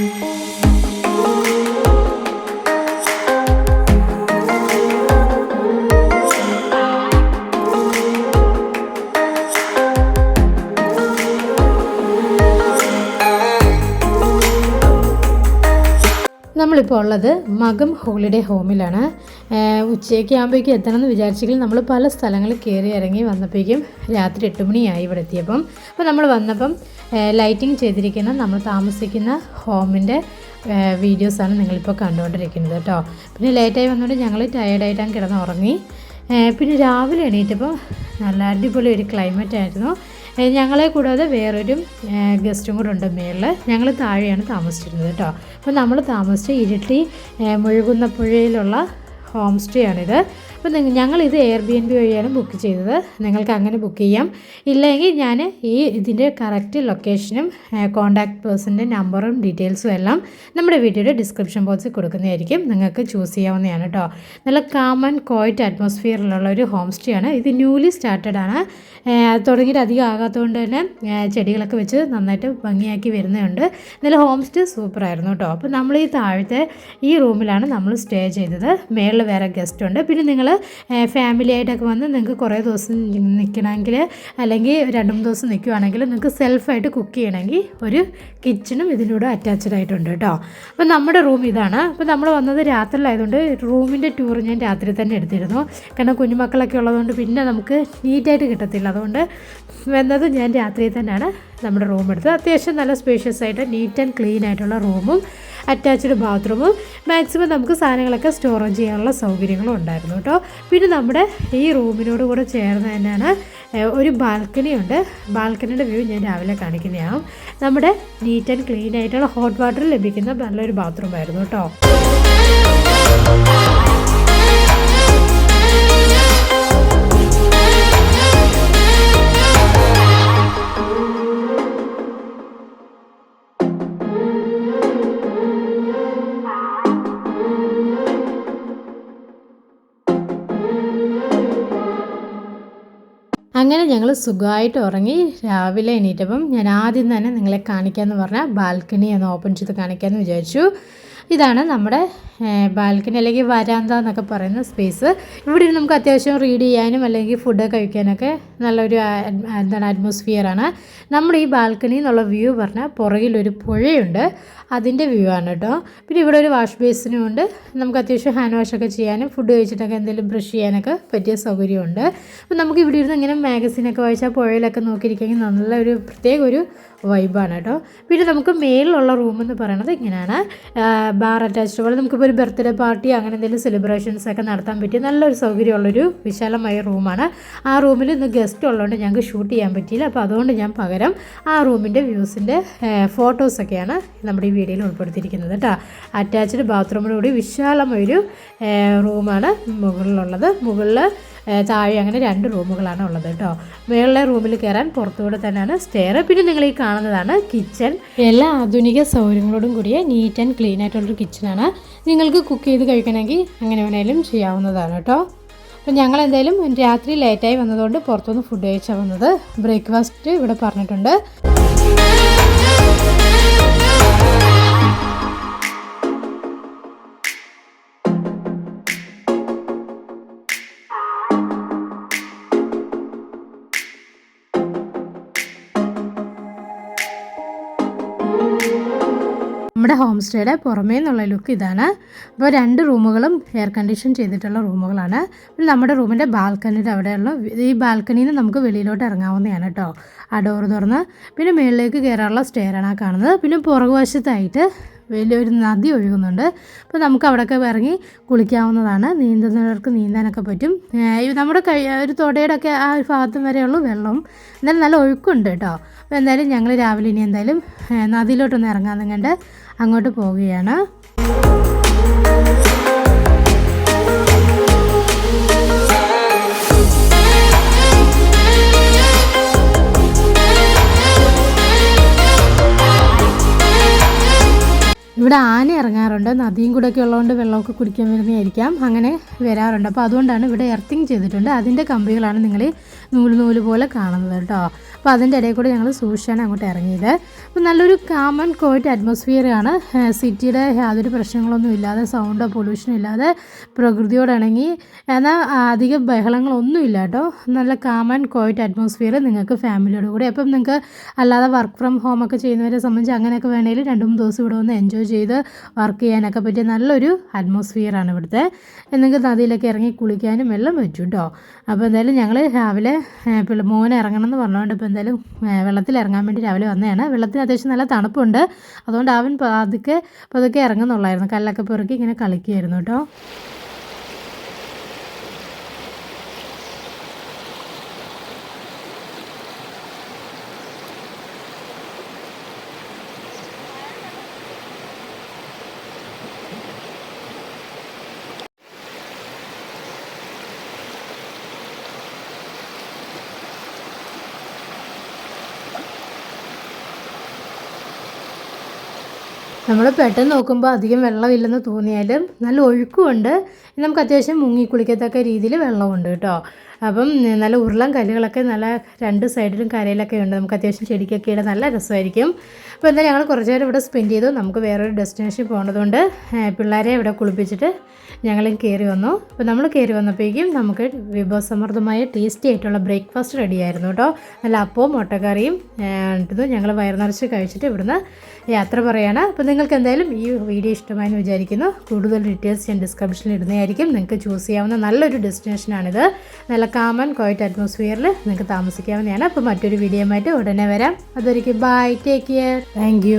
Oh. നമ്മളിപ്പോൾ ഉള്ളത് മകം ഹോളിഡേ ഹോമിലാണ്. ഉച്ചയൊക്കെ ആകുമ്പോഴേക്കും എത്തണമെന്ന് വിചാരിച്ചെങ്കിൽ നമ്മൾ പല സ്ഥലങ്ങളിൽ കയറി ഇറങ്ങി വന്നപ്പോഴേക്കും രാത്രി എട്ട് മണിയായി ഇവിടെ എത്തിയപ്പം. അപ്പോൾ നമ്മൾ വന്നപ്പം ലൈറ്റിംഗ് ചെയ്തിരിക്കുന്ന നമ്മൾ താമസിക്കുന്ന ഹോമിന്റെ വീഡിയോസാണ് നിങ്ങളിപ്പോൾ കണ്ടുകൊണ്ടിരിക്കുന്നത് കേട്ടോ. പിന്നെ ലേറ്റായി വന്നുകൊണ്ട് ഞങ്ങൾ ടയേർഡായിട്ടാണ് കിടന്ന് ഉറങ്ങി പിന്നെ രാവിലെ എണീറ്റപ്പോൾ നല്ല അടിപൊളി ഒരു ക്ലൈമറ്റ് ആയിരുന്നു. ഏഹ് ഞങ്ങളെ കൂടാതെ വേറൊരു ഗസ്റ്റും കൂടെ ഉണ്ട് മേളിൽ. ഞങ്ങൾ താഴെയാണ് താമസിച്ചിരുന്നത് കേട്ടോ. അപ്പോൾ നമ്മൾ താമസിച്ച ഇരിട്ടി മുഴുകുന്ന പുഴയിലുള്ള ഹോം സ്റ്റേ ആണിത് അപ്പോൾ നിങ്ങൾ ഞങ്ങളിത് എയർ ബി എൻ ബി വഴിയാണ് ബുക്ക് ചെയ്തത്. നിങ്ങൾക്ക് അങ്ങനെ ബുക്ക് ചെയ്യാം. ഇല്ലെങ്കിൽ ഞാൻ ഈ ഇതിന്റെ കറക്റ്റ് ലൊക്കേഷനും കോൺടാക്ട് പേഴ്സന്റെ നമ്പറും ഡീറ്റെയിൽസും എല്ലാം നമ്മുടെ വീഡിയോയുടെ ഡിസ്ക്രിപ്ഷൻ ബോക്സിൽ കൊടുക്കുന്നതായിരിക്കും. നിങ്ങൾക്ക് ചൂസ് ചെയ്യാവുന്നതാണ് കേട്ടോ നല്ല കാം ആൻഡ് കോയിറ്റ് അറ്റ്മോസ്ഫിയറിലുള്ള ഒരു ഹോം സ്റ്റേ ആണ് ഇത് ന്യൂലി സ്റ്റാർട്ടഡ് ആണ് തുടങ്ങിയിട്ട് അധികം ആകാത്തതുകൊണ്ട് തന്നെ ചെടികളൊക്കെ വെച്ച് നന്നായിട്ട് ഭംഗിയാക്കി വരുന്നുണ്ട് നല്ല ഹോം സ്റ്റേ സൂപ്പറായിരുന്നു കേട്ടോ അപ്പോൾ നമ്മൾ ഈ താഴത്തെ ഈ റൂമിലാണ് നമ്മൾ സ്റ്റേ ചെയ്തത്. മേളിൽ വേറെ ഗസ്റ്റ് ഉണ്ട്. പിന്നെ നിങ്ങൾ ഫാമിലി ആയിട്ടൊക്കെ വന്ന് നിങ്ങൾക്ക് കുറേ ദിവസം നിൽക്കണമെങ്കിൽ അല്ലെങ്കിൽ രണ്ട് മൂന്ന് ദിവസം നിൽക്കുവാണെങ്കിൽ നിങ്ങൾക്ക് സെൽഫായിട്ട് കുക്ക് ചെയ്യണമെങ്കിൽ ഒരു കിച്ചണും ഇതിലൂടെ അറ്റാച്ച്ഡ് ആയിട്ടുണ്ട് കേട്ടോ അപ്പോൾ നമ്മുടെ റൂം ഇതാണ്. അപ്പോൾ നമ്മൾ വന്നത് രാത്രിയിലായതുകൊണ്ട് റൂമിന്റെ ടൂർ ഞാൻ രാത്രി തന്നെ എടുത്തിരുന്നു. കാരണം കുഞ്ഞുമക്കളൊക്കെ ഉള്ളതുകൊണ്ട് പിന്നെ നമുക്ക് നീറ്റായിട്ട് കിട്ടത്തില്ല. അതുകൊണ്ട് വന്നത് ഞാൻ രാത്രി തന്നെയാണ് നമ്മുടെ റൂം എടുത്തത്. അത്യാവശ്യം നല്ല സ്പേഷ്യസ് ആയിട്ട് നീറ്റ് ആൻഡ് ക്ലീൻ ആയിട്ടുള്ള റൂമും അറ്റാച്ച്ഡ് ബാത്റൂമും മാക്സിമം നമുക്ക് സാധനങ്ങളൊക്കെ സ്റ്റോറേജ് ചെയ്യാനുള്ള സൗകര്യങ്ങളും ഉണ്ടായിരുന്നു കേട്ടോ. പിന്നെ നമ്മുടെ ഈ റൂമിനോട് കൂടെ ചേർന്ന് തന്നെയാണ് ഒരു ബാൽക്കണി ഉണ്ട്. ബാൽക്കണിയുടെ വ്യൂ ഞാൻ രാവിലെ കാണിക്കുന്നതാവും നമ്മുടെ നീറ്റ് ആൻഡ് ക്ലീൻ ആയിട്ടുള്ള ഹോട്ട് വാട്ടർ ലഭിക്കുന്ന നല്ലൊരു ബാത്റൂം ആയിരുന്നു കേട്ടോ. അങ്ങനെ ഞങ്ങൾ സുഖമായിട്ട് ഉറങ്ങി രാവിലെ എണീറ്റപ്പം ഞാൻ ആദ്യം തന്നെ നിങ്ങളെ കാണിക്കാമെന്ന് പറഞ്ഞാൽ ബാൽക്കണി ഒന്ന് ഓപ്പൺ ചെയ്ത് കാണിക്കാമെന്ന് വിചാരിച്ചു. ഇതാണ് നമ്മുടെ ബാൽക്കണി അല്ലെങ്കിൽ വരാന്ത എന്നൊക്കെ പറയുന്ന സ്പേസ് ഇവിടെ നമുക്ക് അത്യാവശ്യം റീഡ് ചെയ്യാനും അല്ലെങ്കിൽ ഫുഡ് കഴിക്കാനൊക്കെ നല്ലൊരു എന്താണ് എന്താണ് അറ്റ്മോസ്ഫിയറാണ് നമ്മുടെ ഈ ബാൽക്കണി എന്നുള്ള വ്യൂ പറഞ്ഞാൽ പുറകിലൊരു പുഴയുണ്ട്. അതിന്റെ വ്യൂ ആണ് കേട്ടോ പിന്നെ ഇവിടെ ഒരു വാഷ് ബേസിനും ഉണ്ട്. നമുക്ക് അത്യാവശ്യം ഹാൻഡ് വാഷൊക്കെ ചെയ്യാനും ഫുഡ് കഴിച്ചിട്ടൊക്കെ എന്തെങ്കിലും ബ്രഷ് ചെയ്യാനൊക്കെ പറ്റിയ സൗകര്യമുണ്ട്. അപ്പോൾ നമുക്ക് ഇവിടെ ഇരുന്ന് ഇങ്ങനെ മാഗസീനൊക്കെ വായിച്ചാൽ പുഴയിലൊക്കെ നോക്കിയിരിക്കുകയെങ്കിൽ നല്ലൊരു പ്രത്യേക ഒരു വൈബാണ് കേട്ടോ. പിന്നെ നമുക്ക് മേളിലുള്ള റൂം എന്ന് പറയുന്നത് ഇങ്ങനെയാണ്. ബാർ അറ്റാച്ച്ഡ് പോലെ നമുക്കിപ്പോൾ ഒരു ബർത്ത്ഡേ പാർട്ടി അങ്ങനെ എന്തെങ്കിലും സെലിബ്രേഷൻസ് ഒക്കെ നടത്താൻ പറ്റിയ നല്ലൊരു സൗകര്യമുള്ളൊരു വിശാലമായ റൂമാണ് ആ റൂമിൽ ഇന്ന് ഗസ്റ്റ് ഉള്ളതുകൊണ്ട് ഞങ്ങൾക്ക് ഷൂട്ട് ചെയ്യാൻ പറ്റിയില്ല. അപ്പോൾ അതുകൊണ്ട് ഞാൻ പകരം ആ റൂമിന്റെ വ്യൂസിന്റെ ഫോട്ടോസൊക്കെയാണ് നമ്മുടെ ഈ വീഡിയോയിൽ ഉൾപ്പെടുത്തിയിരിക്കുന്നത് കേട്ടോ. അറ്റാച്ച്ഡ് ബാത്റൂമിനോട് വിശാലമായൊരു റൂമാണ് മുകളിലുള്ളത്. മുകളിൽ താഴെ അങ്ങനെ രണ്ട് റൂമുകളാണ് ഉള്ളത് കേട്ടോ. മുകളിലെ റൂമിൽ കയറാൻ പുറത്തുകൂടെ തന്നെയാണ് സ്റ്റെയർ പിന്നെ നിങ്ങൾ ഈ കാണുന്നതാണ് കിച്ചൺ. എല്ലാ ആധുനിക സൗകര്യങ്ങളോടും കൂടിയ നീറ്റ് ആൻഡ് ക്ലീൻ ആയിട്ടുള്ളൊരു കിച്ചണാണ് നിങ്ങൾക്ക് കുക്ക് ചെയ്ത് കഴിക്കണമെങ്കിൽ അങ്ങനെ വേണേലും ചെയ്യാവുന്നതാണ് കേട്ടോ. അപ്പം ഞങ്ങൾ എന്തായാലും രാത്രി ലേറ്റായി വന്നതുകൊണ്ട് പുറത്തുനിന്ന് ഫുഡ് കഴിച്ചാൽ വന്നത്. ബ്രേക്ക്ഫാസ്റ്റ് ഇവിടെ പറഞ്ഞിട്ടുണ്ട്. നമ്മുടെ ഹോം സ്റ്റേയുടെ പുറമേ നിന്നുള്ള ലുക്ക് ഇതാണ്. അപ്പോൾ രണ്ട് റൂമുകളും എയർ കണ്ടീഷൻ ചെയ്തിട്ടുള്ള റൂമുകളാണ് പിന്നെ നമ്മുടെ റൂമിന്റെ ബാൽക്കണിയുടെ അവിടെയുള്ള ഈ ബാൽക്കണിയിൽ നിന്ന് നമുക്ക് വെളിയിലോട്ട് ഇറങ്ങാവുന്നതാണ് കേട്ടോ. ആ ഡോർ തുറന്ന് പിന്നെ മുകളിലേക്ക് കയറാനുള്ള സ്റ്റെയറാണ് ആ കാണുന്നത്. പിന്നെ പുറകുവശത്തായിട്ട് വലിയൊരു നദി ഒഴുകുന്നുണ്ട്. അപ്പോൾ നമുക്ക് അവിടെയൊക്കെ ഇറങ്ങി കുളിക്കാവുന്നതാണ്. നീന്തുന്നവർക്ക് നീന്താനൊക്കെ പറ്റും. നമ്മുടെ കൈ ഒരു തൊടയുടെ ഒക്കെ ആ ഒരു ഭാഗത്തും വരെയുള്ളൂ വെള്ളം. എന്നാലും നല്ല ഒഴുക്കുണ്ട് കേട്ടോ. അപ്പോൾ എന്തായാലും ഞങ്ങൾ രാവിലെ ഇനി എന്തായാലും നദിയിലോട്ടൊന്ന് ഇറങ്ങാമെന്നും കണ്ട് അങ്ങോട്ട് പോവുകയാണ്. ഇവിടെ ആന ഇറങ്ങാറുണ്ട്. നദിയും കൂടെ ഒക്കെ ഉള്ളതുകൊണ്ട് വെള്ളമൊക്കെ കുടിക്കാൻ വരുന്നതായിരിക്കാം. അങ്ങനെ വരാറുണ്ട്. അപ്പോൾ അതുകൊണ്ടാണ് ഇവിടെ എർത്തിങ് ചെയ്തിട്ടുണ്ട്. അതിന്റെ കമ്പികളാണ് നിങ്ങൾ നൂൽ നൂൽ പോലെ കാണുന്നത് കേട്ടോ. അപ്പോൾ അതിന്റെ ഇടയിൽ കൂടെ ഞങ്ങൾ സൂക്ഷിച്ചാണ് അങ്ങോട്ട് ഇറങ്ങിയത്. അപ്പോൾ നല്ലൊരു കാമൺ കോയിട്ട് അറ്റ്മോസ്ഫിയറാണ് സിറ്റിയുടെ യാതൊരു പ്രശ്നങ്ങളൊന്നും ഇല്ലാതെ സൗണ്ടോ പൊല്യൂഷനോ ഇല്ലാതെ പ്രകൃതിയോട് ഇണങ്ങി എന്നാൽ അധിക ബഹളങ്ങളൊന്നും ഇല്ല കേട്ടോ. നല്ല കാമൺ കോയിറ്റ് അറ്റ്മോസ്ഫിയർ നിങ്ങൾക്ക് ഫാമിലിയോട് കൂടി. അപ്പം നിങ്ങൾക്ക് അല്ലാതെ വർക്ക് ഫ്രം ഹോം ഒക്കെ ചെയ്യുന്നവരെ സംബന്ധിച്ച് അങ്ങനെയൊക്കെ വേണമെങ്കിൽ രണ്ട് മൂന്ന് ദിവസം ഇവിടെ വന്ന് എൻജോയ് വർക്ക് ചെയ്യാനൊക്കെ പറ്റിയ നല്ലൊരു അറ്റ്മോസ്ഫിയറാണ് ഇവിടുത്തെ. നിങ്ങൾക്ക് നദിയിലൊക്കെ ഇറങ്ങി കുളിക്കാനും എല്ലാം പറ്റും കേട്ടോ അപ്പോൾ എന്തായാലും ഞങ്ങൾ രാവിലെ മോനെ ഇറങ്ങണം എന്ന് പറഞ്ഞുകൊണ്ട് ഇപ്പോൾ എന്തായാലും വെള്ളത്തിൽ ഇറങ്ങാൻ വേണ്ടി രാവിലെ വന്നതാണ്. വെള്ളത്തിന് അത്യാവശ്യം നല്ല തണുപ്പുണ്ട്. അതുകൊണ്ട് അവൻ പതുക്കെ പതുക്കെ ഇറങ്ങുന്നുള്ളായിരുന്നു. കല്ലൊക്കെ പെറുക്കി ഇങ്ങനെ കളിക്കുമായിരുന്നു കേട്ടോ നമ്മൾ പെട്ടെന്ന് നോക്കുമ്പോൾ അധികം വെള്ളമില്ലെന്ന് തോന്നിയാലും നല്ല ഒഴുക്കുമുണ്ട്. നമുക്ക് അത്യാവശ്യം മുങ്ങി കുളിക്കത്തക്ക രീതിയിൽ വെള്ളമുണ്ട് കേട്ടോ. അപ്പം നല്ല ഉരുളൻ കല്ലുകളൊക്കെ നല്ല രണ്ട് സൈഡിലും കരയിലൊക്കെ ഉണ്ട്. നമുക്ക് അത്യാവശ്യം ചെടിക്കൊക്കെ ഇടാൻ നല്ല രസമായിരിക്കും. അപ്പോൾ എന്തായാലും ഞങ്ങൾ കുറച്ച് നേരം ഇവിടെ സ്പെൻഡ് ചെയ്തു. നമുക്ക് വേറൊരു ഡെസ്റ്റിനേഷൻ പോകുന്നതുകൊണ്ട് പിള്ളേരെ ഇവിടെ കുളിപ്പിച്ചിട്ട് ഞങ്ങളും കയറി വന്നു. അപ്പോൾ നമ്മൾ കയറി വന്നപ്പോഴേക്കും നമുക്ക് വിഭവസമൃദ്ധമായ ടേസ്റ്റി ആയിട്ടുള്ള ബ്രേക്ക്ഫാസ്റ്റ് റെഡിയായിരുന്നു കേട്ടോ. നല്ല അപ്പവും മുട്ടക്കറിയും ഞങ്ങൾ വയർ നിറച്ച് കഴിച്ചിട്ട് ഇവിടുന്ന് യാത്ര പറയുകയാണ് അപ്പോൾ നിങ്ങൾക്ക് എന്തായാലും ഈ വീഡിയോ ഇഷ്ടമായെന്ന് വിചാരിക്കുന്നു. കൂടുതൽ ഡീറ്റെയിൽസ് ഞാൻ ഡിസ്ക്രിപ്ഷനിൽ ഇടുന്നതായിരിക്കും. നിങ്ങൾക്ക് ചൂസ് ചെയ്യാവുന്ന നല്ലൊരു ഡെസ്റ്റിനേഷനാണിത് നല്ല കാമൻ ക്വയറ്റ് അറ്റ്മോസ്ഫിയറിൽ നിങ്ങൾക്ക് താമസിക്കാവുന്നതാണ്. അപ്പോൾ മറ്റൊരു വീഡിയോ ആയിട്ട് ഉടനെ വരാം. അതൊരിക്കും ബൈ ടേക്ക് കെയർ താങ്ക്